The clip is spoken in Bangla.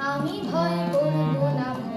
আমি ভয় করব না।